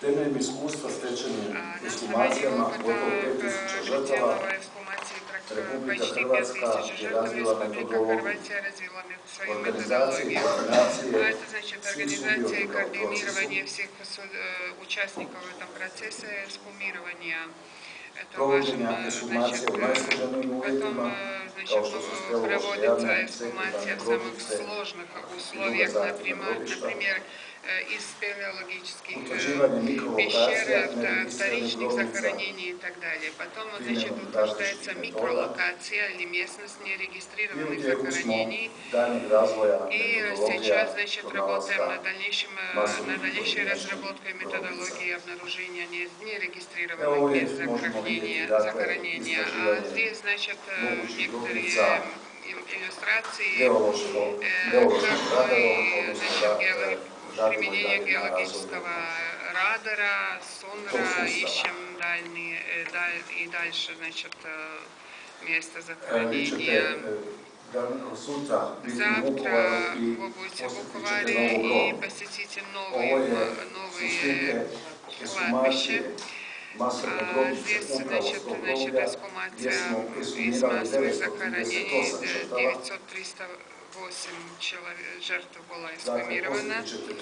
Temeljem iskustva stečenim ekshumacijama gotovo 5000 žrtava, Republika Hrvatska je razvila metodologiju organizacije i koordinacije svih sudionika u procesu, provođenja ekshumacije u najsloženijim uvjetima, э, ну, speleološke проводится эксгумация в самых сложных условиях, например, э, из спелеологических э, пещер, вторичных захоронений и так далее. Потом, значит, утверждается микролокация или местность нерегистрированных захоронений. И сейчас, значит, работаем э, массовых над дальнейшей гробниц. разработкой методологии обнаружения нерегистрированных možemo захоронения, захоронения. А здесь, значит, э, mogućih некоторые э, значит, da, геоло- žarkovi применение геологического радара, сустава. ищем дальние, э, даль- и дальше, значит, э, место захоронения. biti u Завтра вы будете в novu и посетите новые, новые кладбища. А Здесь, значит, значит, эксгумация из массовых захоронений 938 žrtava. 900-308 человек, жертв была ćete